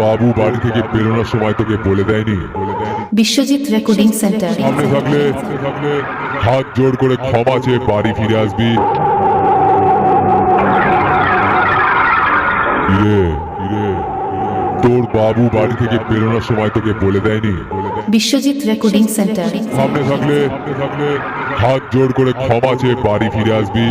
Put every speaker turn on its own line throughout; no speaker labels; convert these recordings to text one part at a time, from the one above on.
বাবু বাড়ি থেকে বেরোনোর সময় তোকে বলে দেয়নি।
Biswajit recording centre.
সামনে থাকলে হাত জোড় করে ক্ষমা চেয়ে বাড়ি ফিরে আসবি। কিরে কিরে তোর বাবু বাড়ি থেকে বেরোনোর সময় তোকে বলে দেয়নি।
Biswajit recording centre.
সামনে থাকলে থাকলে হাত জোড় করে ক্ষমা চেয়ে বাড়ি ফিরে আসবি।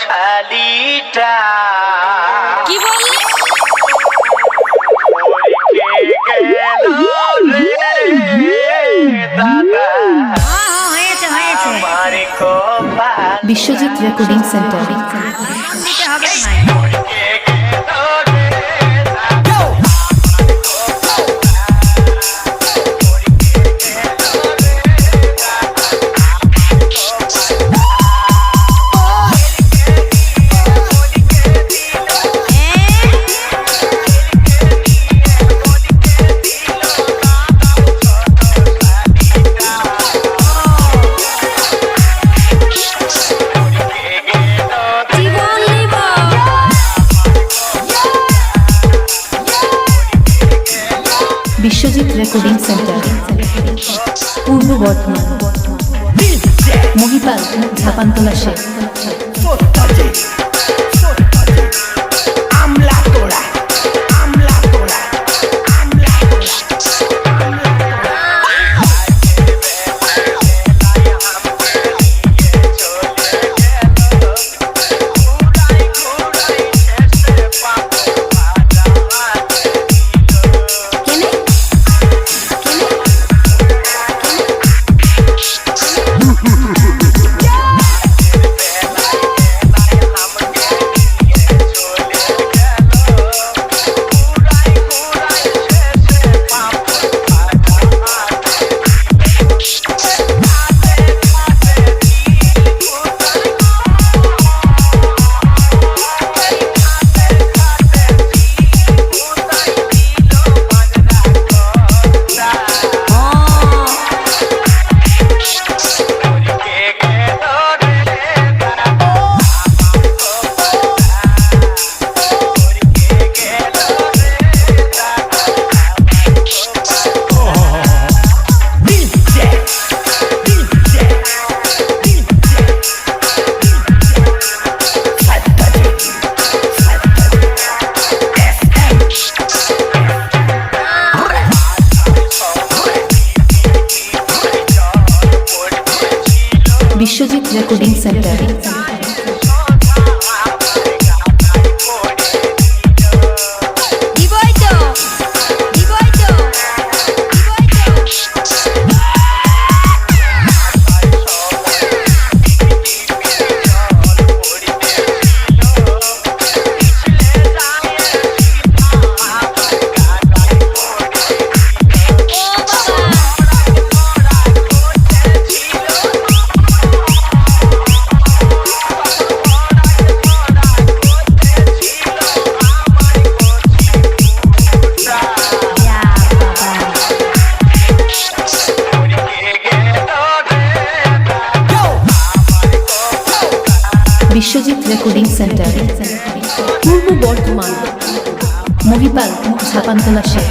শালিটা
কি বললি?
বিশ্বজিৎ রেকর্ডিং সেন্টার
হবে
recording centre Purba Bardhaman. Mahipal Jhapantala Sheikh Biswajit recording centre. Biswajit recording centre. Purba Bardhaman Mahipal Jhapantala Sheikh